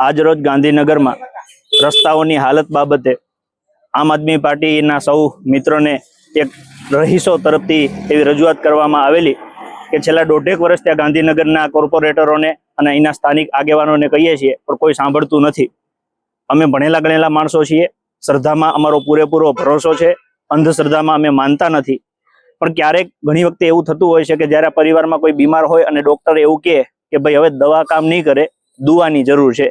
આજરોજ ગાંધીનગરમાં રસ્તાઓની હાલત બાબતે આમ આદમી પાર્ટીના સૌ મિત્રોને એક રહીશો તરફથી એવી રજૂઆત કરવામાં આવેલી કે છેલ્લા દોઢેક વર્ષ ત્યાં ગાંધીનગરના કોર્પોરેટરોને અને અહીંના સ્થાનિક આગેવાનોને કહીએ છીએ, પણ કોઈ સાંભળતું નથી. અમે ભણેલા ગણેલા માણસો છીએ, શ્રદ્ધામાં અમારો પૂરેપૂરો ભરોસો છે, અંધશ્રદ્ધામાં અમે માનતા નથી. પણ ક્યારેક ઘણી વખતે એવું થતું હોય છે કે જ્યારે પરિવારમાં કોઈ બીમાર હોય અને ડોક્ટર એવું કહે કે ભાઈ, હવે દવા કામ નહીં કરે, દુવાની જરૂર છે.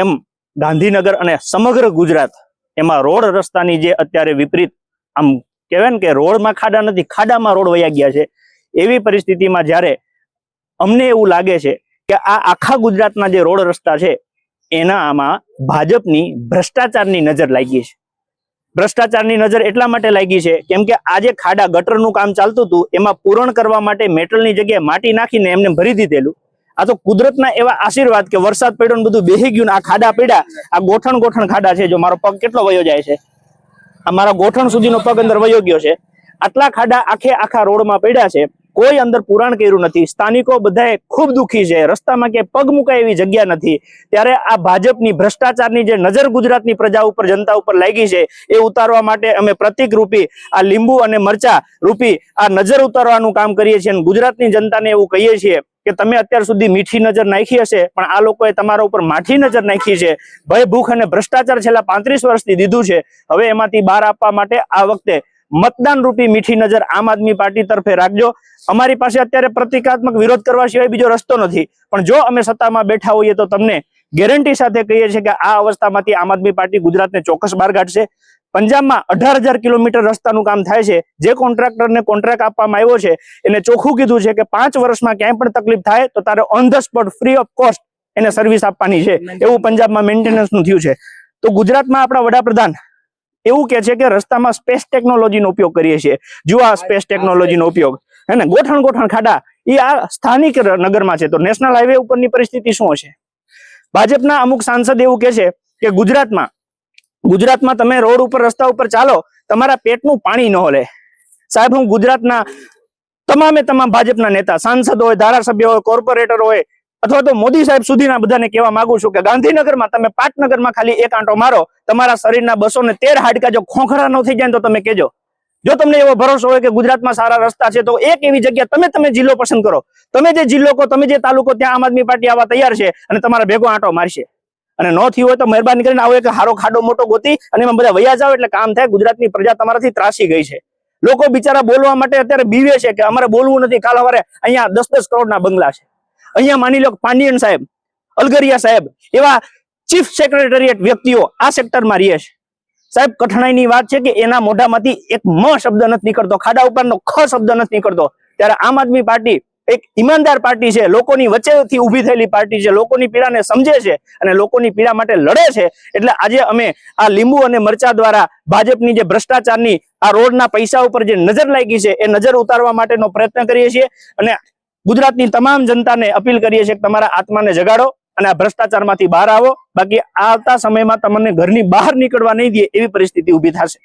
એમ ગાંધીનગર અને સમગ્ર ગુજરાત એમાં રોડ રસ્તાની જે અત્યારે વિપરીત આમ કહેવાય ને કે રોડમાં ખાડા નથી, ખાડામાં રોડ વયા ગયા છે. એવી પરિસ્થિતિમાં જ્યારે અમને એવું લાગે છે કે આ આખા ગુજરાતના જે રોડ રસ્તા છે, એના આમાં ભાજપની ભ્રષ્ટાચારની નજર લાગી છે. ભ્રષ્ટાચારની નજર એટલા માટે લાગી છે કેમ કે આજે ખાડા ગટરનું કામ ચાલતું હતું, એમાં પૂરણ કરવા માટે મેટલની જગ્યાએ માટી નાખીને એમને ભરી દીધેલું. આ તો કુદરતના એવા આશીર્વાદ કે વરસાદ પડ્યો ને બધું બેહી ગયું ને આ ખાડા પડ્યા આ ગોઠણ ગોઠણ ખાડા છે જો મારો પગ કેટલો વયો જાય છે. આ મારા ગોઠણ સુધીનો પગ અંદર વયો ગયો છે. આટલા ખાડા આખે આખા રોડમાં પડ્યા છે. કોઈ અંદર પુરાણ કર્યું નથી. સ્થાનિકો બધાએ ખૂબ દુઃખી છે. રસ્તામાં ક્યાંય પગ મુકાય એવી જગ્યા નથી. ત્યારે આ ભાજપની ભ્રષ્ટાચારની જે નજર ગુજરાતની પ્રજા ઉપર, જનતા ઉપર લાગી છે, એ ઉતારવા માટે અમે પ્રતિક રૂપી આ લીંબુ અને મરચા રૂપી આ નજર ઉતારવાનું કામ કરીએ છીએ અને ગુજરાતની જનતાને એવું કહીએ છીએ કે તમે અત્યાર સુધી મીઠી નજર નાખી હશે, પણ આ લોકોએ તમારા ઉપર માઠી નજર નાખી છે. ભય અને ભ્રષ્ટાચાર છેલ્લા પાંત્રીસ વર્ષથી દીધું છે. હવે એમાંથી બહાર આપવા માટે આ વખતે મતદાન રૂપી મીઠી નજર આમ આદમી પાર્ટી તરફે રાખજો. અમારી પાસે અત્યારે પ્રતિકાત્મક વિરોધ કરવા સિવાય બીજો રસ્તો નથી. પણ જો અમે સત્તામાં બેઠા હોઈએ તો તમને ગેરંટી સાથે કહીએ છીએ કે આ અવસ્થામાંથી આમ આદમી પાર્ટી ગુજરાતને ચોક્કસ બહાર કાઢશે. પંજાબમાં અઢાર હજાર કિલોમીટર રસ્તાનું કામ થાય છે. જે કોન્ટ્રાક્ટરને કોન્ટ્રાક્ટ આપવામાં આવ્યો છે, એને ચોખ્ખું કીધું છે કે પાંચ વર્ષમાં ક્યાંય પણ તકલીફ થાય તો તારે on the spot free of cost એને સર્વિસ આપવાની છે. એવું પંજાબમાં મેન્ટેનન્સનું થયું છે. તો ગુજરાતમાં આપણા વડાપ્રધાન એવું કે છે કે રસ્તામાં સ્પેસ ટેકનોલોજીનો ઉપયોગ કરીએ છીએ. જુઓ આ સ્પેસ ટેકનોલોજીનો ઉપયોગ. હે ને? ગોઠણ ગોઠણ ખાડા. એ આ સ્થાનિક નગરમાં છે. તો નેશનલ હાઈવે ઉપરની પરિસ્થિતિ શું હશે? ભાજપના અમુક સાંસદ એવું કે છે કે ગુજરાતમાં ગુજરાતમાં તમે રોડ ઉપર, રસ્તા ઉપર ચાલો, તમારા પેટનું પાણી ન હલે. સાહેબ, હું ગુજરાતના તમામે તમામ ભાજપના નેતા, સાંસદ હોય, ધારાસભ્ય હોય, કોર્પોરેટર હોય, અથવા તો મોદી સાહેબ સુધીના બધાને કહેવા માંગુ છું કે ગાંધીનગરમાં તમે પાટનગરમાં ખાલી એક આંટો મારો, તમારા શરીરના બસો ને તેર હાડકા જો ખોખરા ન થઈ જાય તો તમે કેજો જો તમને એવો ભરોસો હોય કે ગુજરાતમાં સારા રસ્તા છે, તો એક એવી જગ્યા તમે તમે જિલ્લો પસંદ કરો. તમે જે જિલ્લો કો તમે જે તાલુકો, ત્યાં આમ આદમી પાર્ટી આવવા તૈયાર છે અને તમારા ભેગો આંટો મારશે. અને ન થયું હોય તો મહેરબાની કરીને આવો એક હારો ખાડો મોટો ગોતી અને એમાં બધા વૈયા જાવ એટલે કામ થાય, ગુજરાતની પ્રજા તમારાથી ત્રાસી ગઈ છે. લોકો બિચારા બોલવા માટે અત્યારે બીવે છે કે અમારે બોલવું નથી, કાલ સવારે અહીંયા દસ દસ કરોડના બંગલા છે. અહીંયા માની લો પાંડિયન સાહેબ, અલગરિયા સાહેબ, એવા ચીફ સેક્રેટરીએટ વ્યક્તિઓ આ સેક્ટરમાં રહે છે. સાહેબ, કઠણાઈની વાત છે કે એના મોઢામાંથી એક મ શબ્દ નથી નીકળતો, ખાડા ઉપરનો ખ શબ્દ નથી નીકળતો. ત્યારે આમ આદમી પાર્ટી એક ઈમાનદાર પાર્ટી છે, લોકોની વચ્ચેથી ઊભી થયેલી પાર્ટી છે, લોકોની પીડાને સમજે છે અને લોકોની પીડા માટે લડે છે. એટલે આજે અમે આ લીંબુ અને મરચા દ્વારા ભાજપની જે ભ્રષ્ટાચારની આ રોડના પૈસા ઉપર જે નજર લાગી છે, એ નજર ઉતારવા માટેનો પ્રયત્ન કરીએ છીએ અને ગુજરાતની તમામ જનતાને અપીલ કરીએ છીએ કે તમારા આત્માને જગાડો અને આ ભ્રષ્ટાચારમાંથી બહાર આવો. બાકી આવતા સમયમાં તમને ઘરની બહાર નીકળવા નહીં દે એવી પરિસ્થિતિ ઊભી થશે.